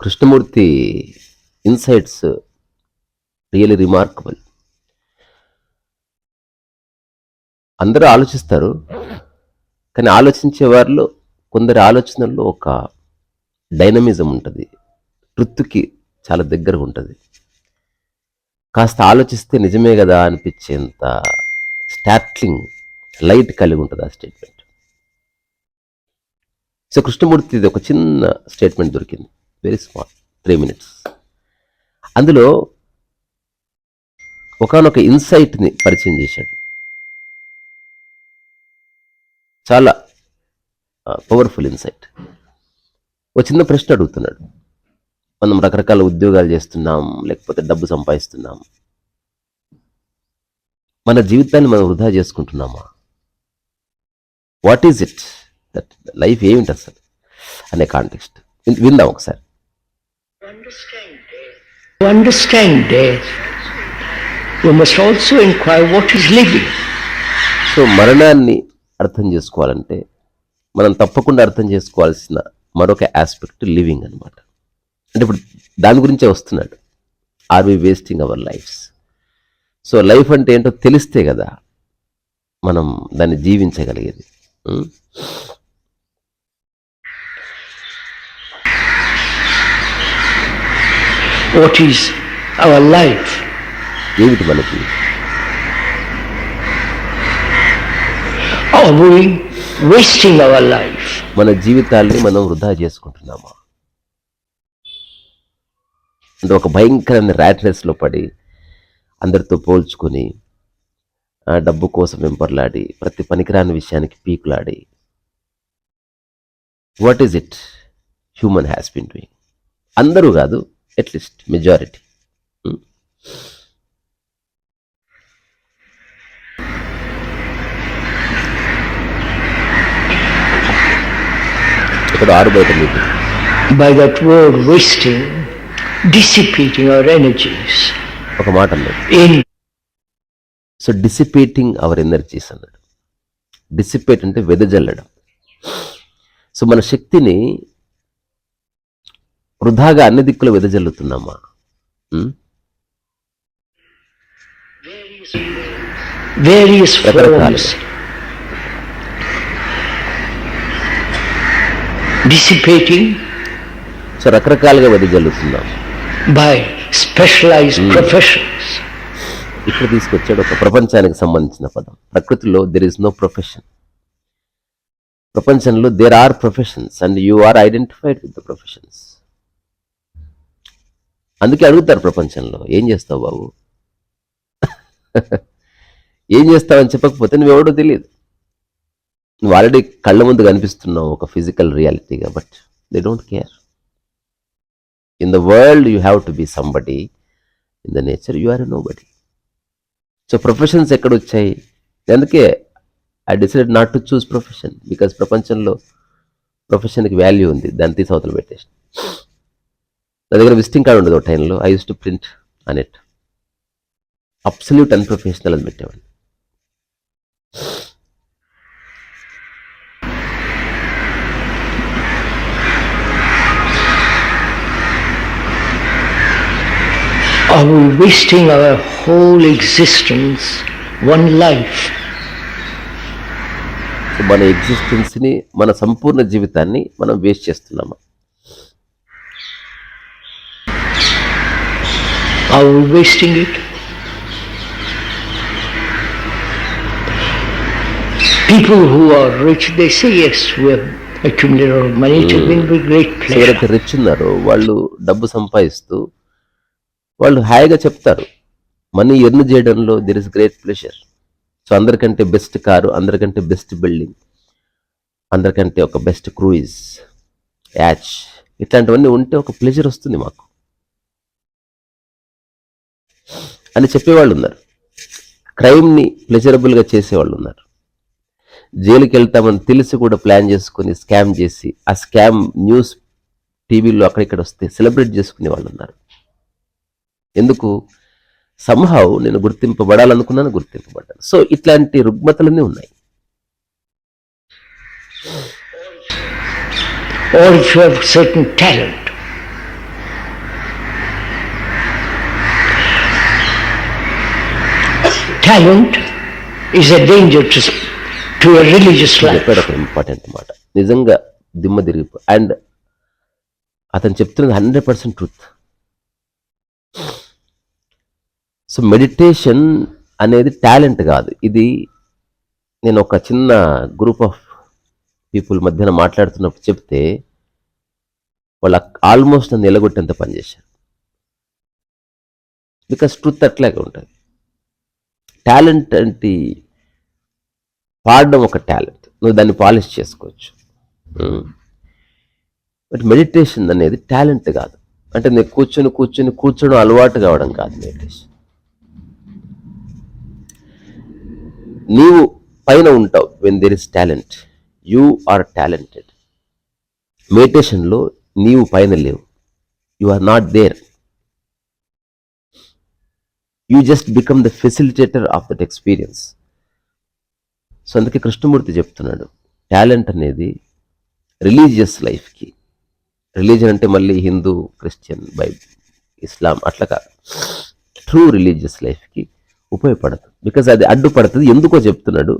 Krishnamurthy insights really remarkable. అందరూ ఆలోచిస్తారు కానీ ఆలోచించే వారిలో కొందరి ఆలోచనల్లో ఒక డైనమిజం ఉంటుంది. ట్రుత్కి చాలా దగ్గరగా ఉంటుంది. కాస్త ఆలోచిస్తే నిజమే కదా అనిపించేంత స్టాట్లింగ్ లైట్ కలిగి ఉంటుంది ఆ స్టేట్మెంట్. సో కృష్ణమూర్తిది ఒక చిన్న స్టేట్మెంట్ దొరికింది. వెరీ స్మాల్ త్రీ మినిట్స్ అందులో ఒకనొక ఇన్సైట్ని పరిచయం చేశాడు. చాలా పవర్ఫుల్ ఇన్సైట్ ఒక చిన్న ప్రశ్న అడుగుతున్నాడు. మనం రకరకాల ఉద్యోగాలు చేస్తున్నాం లేకపోతే డబ్బు సంపాదిస్తున్నాం. మన జీవితాన్ని మనం వృధా చేసుకుంటున్నామా? What is it that life ఏమిటి అసలు? అనే కాంటెక్స్ట్ విందాం ఒకసారి. To understand death, we must also inquire what is living. So మరణాన్ని అర్థం చేసుకోవాలంటే మనం తప్పకుండా అర్థం చేసుకోవాల్సిన మరొక ఆస్పెక్ట్ లివింగ్ అన్నమాట. అంటే ఇప్పుడు దాని గురించే వస్తున్నాడు are we wasting our lives so life అంటే ఏంటో తెలిస్తే కదా మనం దాన్ని జీవించగలిగేది? What is our life? ఏమిటి మనకి wasting our life? మన జీవితాల్ని మనం వృధా చేసుకుంటున్నామా అంటే ఒక భయంకరమైన ర్యాట్ రేస్లో పడి అందరితో పోల్చుకొని డబ్బు కోసం వెంపర్లాడి ప్రతి పనికిరాని విషయానికి పీకులాడి. What is it human has been doing అందరూ కాదు అట్లీస్ట్ మెజారిటీ hmm? ఇక్కడ ఆరు బయట meeting. By that word wasting, dissipating our energies. ఒక మాట సో డిసిపేటింగ్ అవర్ ఎనర్జీస్ అన్నాడు. డిసిపేట్ అంటే వెదజల్లడం. సో మన శక్తిని వృధాగా అన్ని దిక్కులు వెదజల్లుతున్నామా. Dissipating. సో రకరకాలుగా వెదజల్లుతున్నాం. By specialized professions. ఇక్కడ తీసుకొచ్చాడు ఒక ప్రపంచానికి సంబంధించిన పదం. ప్రకృతిలో దెర్ ఇస్ నో ప్రొఫెషన్ ప్రపంచంలో there are professions and you are identified with the professions అందుకే అడుగుతారు ప్రపంచంలో ఏం చేస్తావు బాబు? ఏం చేస్తావని చెప్పకపోతే నువ్వెవడో తెలియదు. నువ్వు ఆల్రెడీ కళ్ళ ముందు కనిపిస్తున్నావు ఒక physical రియాలిటీగా but they don't care in the world you have to be somebody in the nature you are nobody so professions ఎక్కడ వచ్చాయి? అందుకే I decide not to choose profession because ప్రపంచంలో ప్రొఫెషన్కి వాల్యూ ఉంది. దాన్ని తీసి అవతల పెట్టేసి. నా దగ్గర విజిటింగ్ కార్డు ఉండదు ఒక టైంలో I use to print on it absolute unprofessional అని పెట్టేవాడిని. are we wasting our whole existence, one life? మన ఎగ్జిస్టెన్స్ని మన సంపూర్ణ జీవితాన్ని మనం వేస్ట్ చేస్తున్నామా? Wasting it people who are rich they see rich ఉన్నారో వాళ్ళు డబ్బు సంపాదిస్తూ వాళ్ళు హాయిగా చెప్తారు. మనీ ఎర్న్ చేయడంలో there is great pleasure so అందరికంటే బెస్ట్ కారు అందరికంటే బెస్ట్ బిల్డింగ్ అందరికంటే ఒక బెస్ట్ క్రూయిజ్ యాచ్ ఇట్లాంటివన్నీ ఉంటే ఒక ప్లెజర్ వస్తుంది మాకు. అని చెప్పేవాళ్ళు ఉన్నారు. క్రైమ్ని ప్లెజరబుల్గా చేసేవాళ్ళు ఉన్నారు. జైలుకి వెళ్తామని తెలిసి కూడా ప్లాన్ చేసుకొని స్కామ్ చేసి ఆ స్కామ్ న్యూస్ టీవీలో అక్కడిక్కడ వస్తే సెలబ్రేట్ చేసుకునే వాళ్ళు ఉన్నారు. ఎందుకు? సంహవ్ నేను గుర్తింపబడాలనుకున్నాను గుర్తింపబడ్డాను. సో ఇట్లాంటి రుగ్మతలన్నీ ఉన్నాయి. Or if you have certain talent. Talent is a danger to, to a religious life. చెప్పాడు ఒక ఇంపార్టెంట్ మాట. నిజంగా దిమ్మ తిరిగిపో అండ్ అతను చెప్తున్నది hundred percent truth so meditation అనేది టాలెంట్ కాదు. ఇది నేను ఒక చిన్న గ్రూప్ ఆఫ్ పీపుల్ మధ్యన మాట్లాడుతున్నప్పుడు చెప్తే వాళ్ళు ఆల్మోస్ట్ నన్ను ఎలగొట్టేంత పనిచేశారు బికాస్ ట్రూత్ అట్లాగే ఉంటుంది. టాలెంట్ అంటే పాడడం ఒక టాలెంట్ నువ్వు దాన్ని పాలిష్ చేసుకోవచ్చు. Hmm. బట్ మెడిటేషన్ అనేది టాలెంట్ కాదు. అంటే నేను కూర్చొని కూర్చొని కూర్చోడం అలవాటు కావడం కాదు మెడిటేషన్ నీవు పైన ఉంటావు. When there is talent you are talented మెడిటేషన్లో నీవు పైన లేవు. You are not there you just become the facilitator of that experience so అందుకే కృష్ణమూర్తి చెప్తున్నాడు టాలెంట్ అనేది రిలీజియస్ లైఫ్కి రిలీజన్ అంటే మళ్ళీ హిందూ క్రిస్టియన్ బైబిల్ ఇస్లాం అట్లా కాదు. ట్రూ రిలీజియస్ లైఫ్కి ఉపయోగపడదు. బికాజ్ అది అడ్డుపడుతుంది. ఎందుకో చెప్తున్నాడు.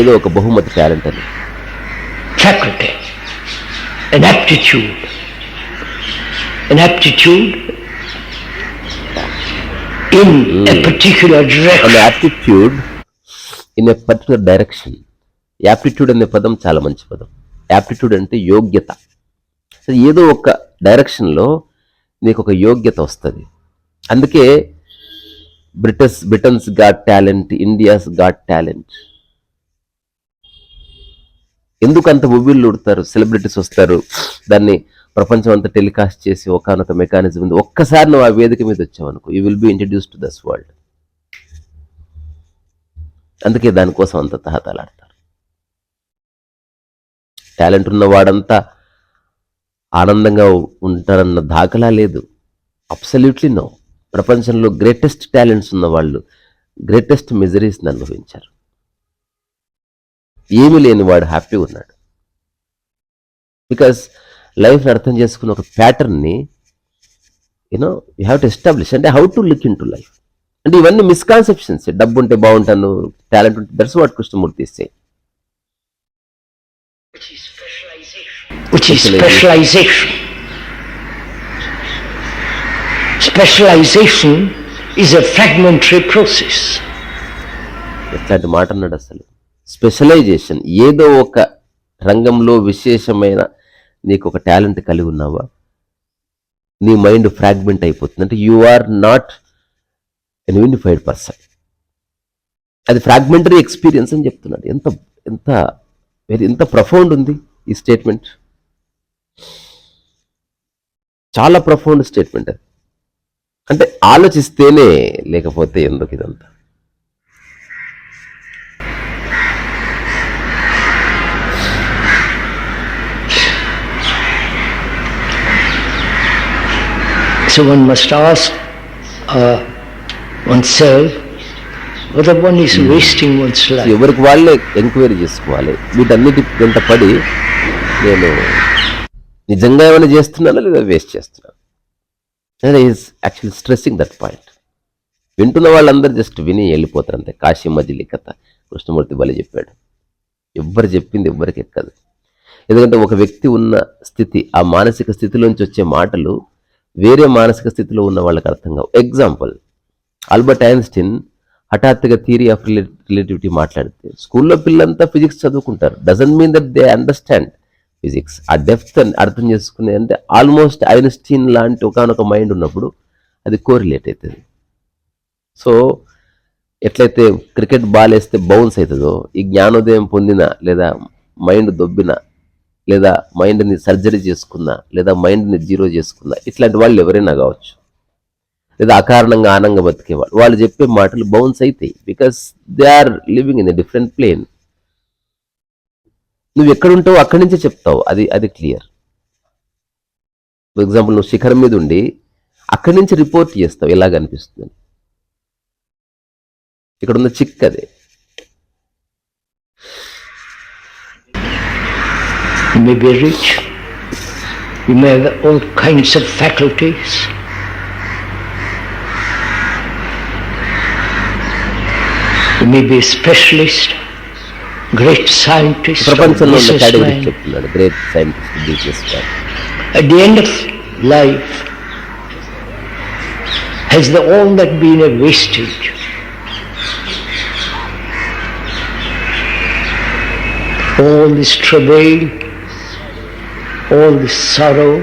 ఏదో ఒక బహుమతి టాలెంట్ అని. Faculty in particular aptitude in a particular direction aptitude అనే పదం చాలా మంచి పదం. యాప్టిట్యూడ్ అంటే యోగ్యత. సో ఏదో ఒక డైరెక్షన్లో నీకు ఒక యోగ్యత వస్తుంది. అందుకే Britain's Britain's got talent India's got talent ఎందుకు అంత మొబైల్ ఉడతారు సెలబ్రిటీస్ వస్తారు దాన్ని ప్రపంచం అంతా టెలికాస్ట్ చేసి ఒకనొక మెకానిజం ఉంది. ఒక్కసారి నువ్వు ఆ వేదిక మీద వచ్చావనుకో you will be introduce to this world అందుకే దానికోసం అంత తహతలాడతారు టాలెంట్ ఉన్నవాడంతా ఆనందంగా ఉంటారన్న దాఖలా లేదు. Absolutely no. ప్రపంచంలో గ్రేటెస్ట్ టాలెంట్స్ ఉన్న వాళ్ళు గ్రేటెస్ట్ మిజరీస్ని అనుభవించారు. ఏమీ లేని వాడు హ్యాపీగా ఉన్నాడు. బికాస్ లైఫ్ని అర్థం చేసుకున్న ఒక ప్యాటర్న్ని you know you have to establish అంటే how to look into life. అంటే ఇవన్నీ మిస్కాన్సెప్షన్స్ డబ్బు ఉంటే బాగుంటాను టాలెంట్ ఉంటే దట్స్ వాట్ కృష్ణమూర్తి ఇస్తే a fragmentary process. ఎట్లాంటి మాట అన్నాడు అసలు? స్పెషలైజేషన్ ఏదో ఒక రంగంలో విశేషమైన నీకు ఒక టాలెంట్ కలిగి ఉన్నావా? నీ మైండ్ ఫ్రాగ్మెంట్ అయిపోతుంది. అంటే you are not an unified person. అది ఫ్రాగ్మెంటరీ ఎక్స్పీరియన్స్ అని చెప్తున్నాడు. ఎంత ఎంత వెరీ ఎంత ప్రఫౌండ్ ఉంది ఈ స్టేట్మెంట్? చాలా ప్రఫౌండ్ స్టేట్మెంట్ అది. అంటే ఆలోచిస్తేనే లేకపోతే ఎందుకు ఇదంతా? So one must ask uh, oneself whether one is wasting one's life. ఎవరికి వాళ్ళే ఎంక్వైరీ చేసుకోవాలి. వీటన్నిటి వెంట పడి నేను నిజంగా ఏమైనా చేస్తున్నానా లేదా వేస్ట్ చేస్తున్నాను? Is actually stressing that point వింటున్న వాళ్ళందరూ జస్ట్ విని వెళ్ళిపోతారు అంతే. కాశీ మజిలీ కథ కృష్ణమూర్తి బలి చెప్పాడు. ఎవ్వరు చెప్పింది ఎవ్వరికి ఎక్కదు. ఎందుకంటే ఒక వ్యక్తి ఉన్న స్థితి ఆ మానసిక స్థితిలోంచి వచ్చే మాటలు వేరే మానసిక స్థితిలో ఉన్న వాళ్ళకి అర్థం కావు. ఎగ్జాంపుల్ ఆల్బర్ట్ ఐన్స్టీన్ హఠాత్తుగా థియరీ ఆఫ్ రిలేటివిటీ మాట్లాడితే స్కూల్లో పిల్లలంతా ఫిజిక్స్ చదువుకుంటారు. Doesn't mean that they understand physics ఆ డెప్త్ అర్థం చేసుకునే అంటే ఆల్మోస్ట్ ఐన్స్టీన్ లాంటి ఒకనొక మైండ్ ఉన్నప్పుడు అది కోరిలేట్ అవుతుంది సో ఎట్లయితే క్రికెట్ బాల్ వేస్తే బౌన్స్ అవుతుందో ఈ జ్ఞానోదయం పొందిన లేదా మైండ్ దొబ్బిన లేదా మైండ్ని సర్జరీ చేసుకున్నా లేదా మైండ్ని జీరో చేసుకున్నా ఇట్లాంటి వాళ్ళు ఎవరైనా కావచ్చు. లేదా అకారణంగా ఆనందంగా బతికేవాళ్ళు వాళ్ళు చెప్పే మాటలు బౌన్స్ అవుతాయి because they are living in a different plane నువ్వు ఎక్కడుంటావు అక్కడి నుంచే చెప్తావు. అది అది క్లియర్ ఫర్ ఎగ్జాంపుల్ నువ్వు శిఖరం మీద ఉండి అక్కడి నుంచి రిపోర్ట్ చేస్తావు. ఎలా అనిపిస్తుంది? ఇక్కడ ఉన్న చిక్ అదే. You may be rich. You may have all kinds of faculties. You may be a specialist, great scientist, or ప్రపంచంలో ఉన్న కేటగిరీ businessman. చెప్తున్నాడు great scientist businessman At the end of life, has the, all that been a wastage? All this travail, all this sorrow,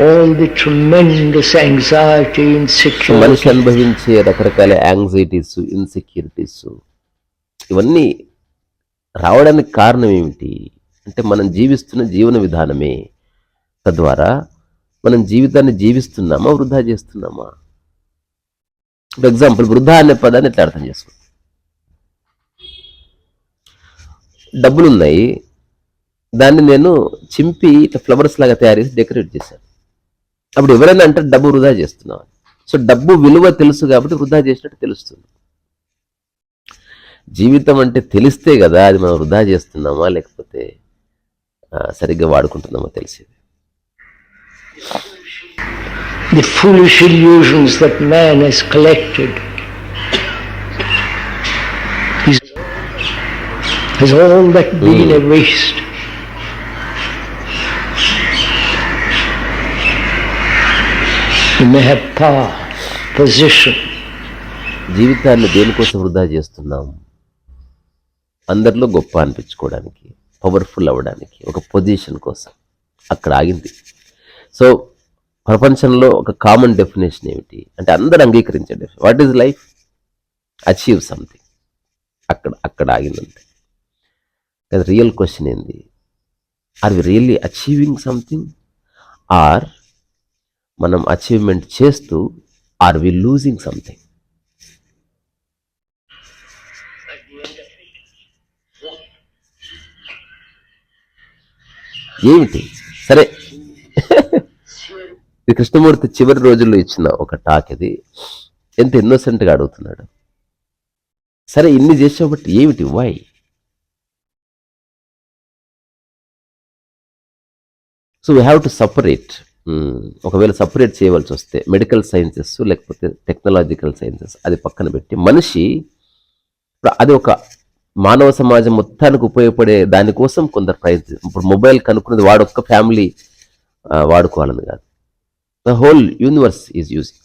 all the tremendous anxiety, మనిషి అనుభవించే రకరకాల anxieties insecurities ఇవన్నీ రావడానికి కారణం ఏమిటి? అంటే మనం జీవిస్తున్న జీవన విధానమే. తద్వారా మనం జీవితాన్ని జీవిస్తున్నామా వృధా చేస్తున్నామా? ఫర్ ఎగ్జాంపుల్ వృధా అనే పదాన్ని ఎట్లా అర్థం చేసుకో? డబ్బులు ఉన్నాయి దాన్ని నేను చింపి ఇట్లా ఫ్లవర్స్ లాగా తయారు చేసి డెకరేట్ చేశాను. అప్పుడు ఎవరైనా అంటే డబ్బు వృధా చేస్తున్నావు సో డబ్బు విలువ తెలుసు కాబట్టి వృధా చేసినట్టు తెలుస్తుంది జీవితం అంటే తెలిస్తే కదా అది మనం వృధా చేస్తున్నామా లేకపోతే సరిగ్గా వాడుకుంటున్నామా తెలిసేది the foolish illusions that man has collected. Has all that been a waste? You may have power, position, జీవితాన్ని దేనికోసం వృధా చేస్తున్నాం? అందరిలో గొప్ప అనిపించుకోవడానికి పవర్ఫుల్ అవ్వడానికి ఒక పొజిషన్ కోసం అక్కడ ఆగింది. సో ప్రపంచంలో ఒక కామన్ డెఫినేషన్ ఏమిటి? అంటే అందరు అంగీకరించే definition what is life achieve something అక్కడ అక్కడ ఆగిందంతే. కదా రియల్ క్వశ్చన్ ఏంది? Are we really achieving something or మనం అచీవ్మెంట్ చేస్తూ ఆర్ వి లూజింగ్ సంథింగ్ ఏమిటి? సరే. కృష్ణమూర్తి చివరి రోజుల్లో ఇచ్చిన ఒక టాక్ ఇది. ఎంత ఇన్నోసెంట్గా అడుగుతున్నాడు. సరే ఇన్ని చేసావు బట్టి ఏమిటి? Why so we have to separate ఒకవేళ సపరేట్ చేయవలసి వస్తే మెడికల్ సైన్సెస్ లేకపోతే టెక్నాలజికల్ సైన్సెస్ అది పక్కన పెట్టి మనిషి అది ఒక మానవ సమాజం మొత్తానికి ఉపయోగపడే దానికోసం కొందరు ప్రయత్నం ఇప్పుడు మొబైల్ కనుక్కున్నది వాడొక్క ఫ్యామిలీ వాడుకోవాలని కాదు. The whole universe is using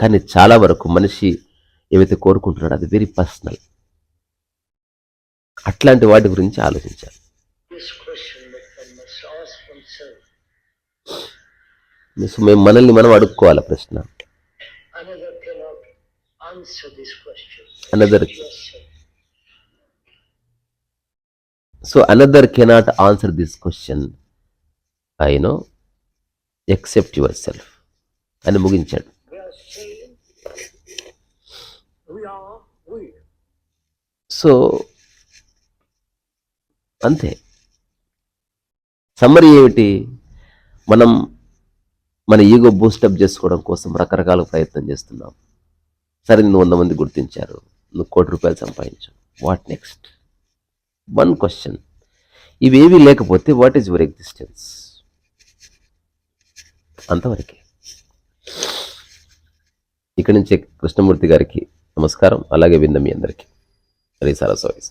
కానీ చాలా వరకు మనిషి ఏవైతే కోరుకుంటున్నాడో అది వెరీ పర్సనల్ అట్లాంటి వాటి గురించి ఆలోచించాలి This question that one must ask oneself. So మేము మనల్ని మనం అడుక్కోవాలి ప్రశ్న? Another so another cannot answer this question I know except yourself అని ముగించాడు. సో అంతే. సమ్మరి ఏమిటి? మనం మన ఈగో బూస్టప్ చేసుకోవడం కోసం రకరకాల ప్రయత్నం చేస్తున్నాం. సరే నువ్వు వంద మంది గుర్తించారు. నువ్వు కోటి రూపాయలు సంపాదించు వాట్ నెక్స్ట్ వన్ క్వశ్చన్ ఇవేవి లేకపోతే వాట్ ఈజ్ యువర్ ఎగ్జిస్టెన్స్ అంతవరకే. ఇక్కడి నుంచి కృష్ణమూర్తి గారికి నమస్కారం. అలాగే వింద మీ అందరికీ. హరి సోయస్